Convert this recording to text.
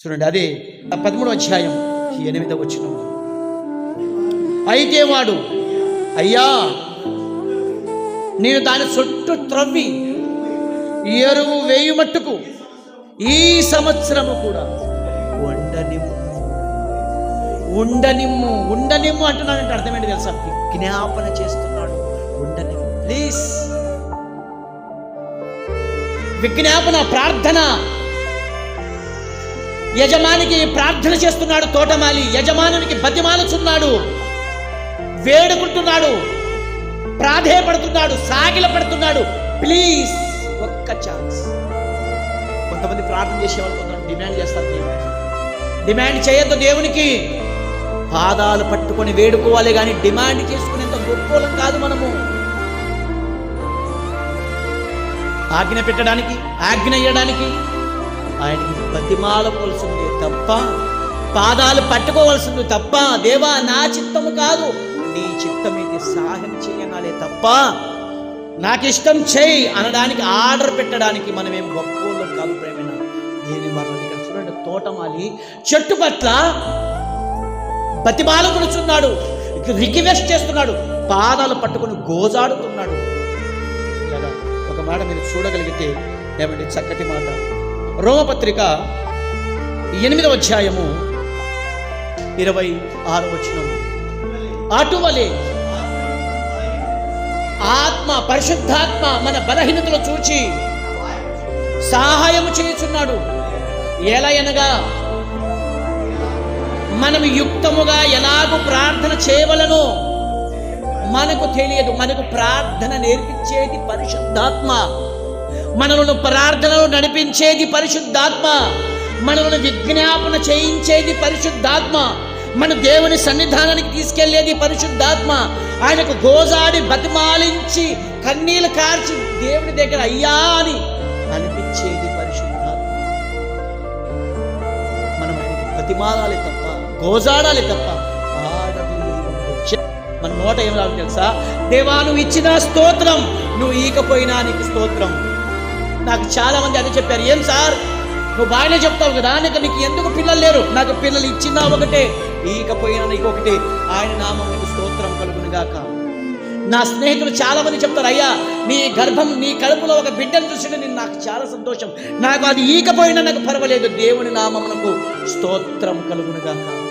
చూడండి అదే ఆ పదమూడు అధ్యాయం ఎనిమిదవ వచ్చిన అయితే వాడు అయ్యా నేను దాని చుట్టూ త్రవ్వి ఎరువు వేయు మట్టుకు ఈ సంవత్సరము కూడా ఉండనిమ్ము ఉండనిమ్ము ఉండనిమ్ము అంటున్నానంటే అర్థమేంటి తెలుసా? విజ్ఞాపన చేస్తున్నాడు ఉండనిమ్ము. ప్లీజ్ విజ్ఞాపన ప్రార్థన యజమానికి ప్రార్థన చేస్తున్నాడు తోటమాలి. యజమానునికి బతిమాలుచున్నాడు. వేడుకుంటున్నాడు. ప్రాధేయపడుతున్నాడు. సాగిల పడుతున్నాడు ప్లీజ్ ఒక్క ఛాన్స్. కొంతమంది ప్రార్థన చేసేవాళ్ళు కొంతమంది డిమాండ్ చేస్తారు దేవునికి. డిమాండ్ చేయొద్దు దేవునికి. పాదాలు పట్టుకొని వేడుకోవాలి కానీ డిమాండ్ చేసుకునేంత గొప్పలం కాదు మనము. ఆజ్ఞ పెట్టడానికి ఆజ్ఞ ఇవ్వడానికి ఆయనకి బతిమాలవలసింది తప్ప పాదాలు పట్టుకోవలసింది తప్ప దేవా నా చిత్తము కాదు. నీ చిత్తం ఇది సహాయం చేయనాలే తప్ప నాకు ఇష్టం చేయి అనడానికి ఆర్డర్ పెట్టడానికి మనమేం గొప్పలం కాదు ప్రేమైన? దేని మనం ఇక్కడ చూడండి తోటమాలి చెట్టు పట్ల బతిమాలకుడుచున్నాడు రిక్వెస్ట్ చేస్తున్నాడు పాదాలు పట్టుకొని గోజాడుతున్నాడు. ఒక మాట మీరు చూడగలిగితే ఏమంటే చక్కటి మాట. రోమపత్రిక ఎనిమిదవ అధ్యాయము ఇరవై ఆరు వచనం. అటువలే ఆత్మ పరిశుద్ధాత్మ మన బలహీనతలు చూచి సహాయము చేయుచున్నాడు. ఎలా అనగా మనం యుక్తముగా ఎలాగూ ప్రార్థన చేయవలనో మనకు తెలియదు. మనకు ప్రార్థన నేర్పించేది పరిశుద్ధాత్మ. మనలను ప్రార్థనలు నడిపించేది పరిశుద్ధాత్మ. మనలను విజ్ఞాపన చేయించేది పరిశుద్ధాత్మ. మన దేవుని సన్నిధానానికి తీసుకెళ్ళేది పరిశుద్ధాత్మ. ఆయనకు గోజాడి బతిమాలించి కన్నీళ్ళు కార్చి దేవుని దగ్గర అయ్యా అని అనిపించేది పరిశుద్ధాత్మ. మనం ఆయనకి బతిమాలాలి తప్ప గోజాడాలి తప్ప మన నోట ఏం రాదు తెలుసా? దేవా నువ్వు ఇచ్చిన స్తోత్రం నువ్వు ఈకపోయినా నీకు స్తోత్రం. నాకు చాలా మంది అదే చెప్పారు. ఏం సార్? నువ్వు బాగానే చెప్తావు కదా? నీకు నీకు ఎందుకు పిల్లలు లేరు? నాకు పిల్లలు ఇచ్చినా ఒకటే ఈకపోయినా నీకు ఒకటి. ఆయన నామం నీకు స్తోత్రం కలుగునుగాక. నా స్నేహితులు చాలా మంది చెప్తారు అయ్యా నీ గర్భం నీ కడుపులో ఒక బిడ్డను చూసిన నేను నాకు చాలా సంతోషం. నాకు అది ఈకపోయినా నాకు పర్వాలేదు. దేవుని నామమునకు స్తోత్రం కలుగునుగాక.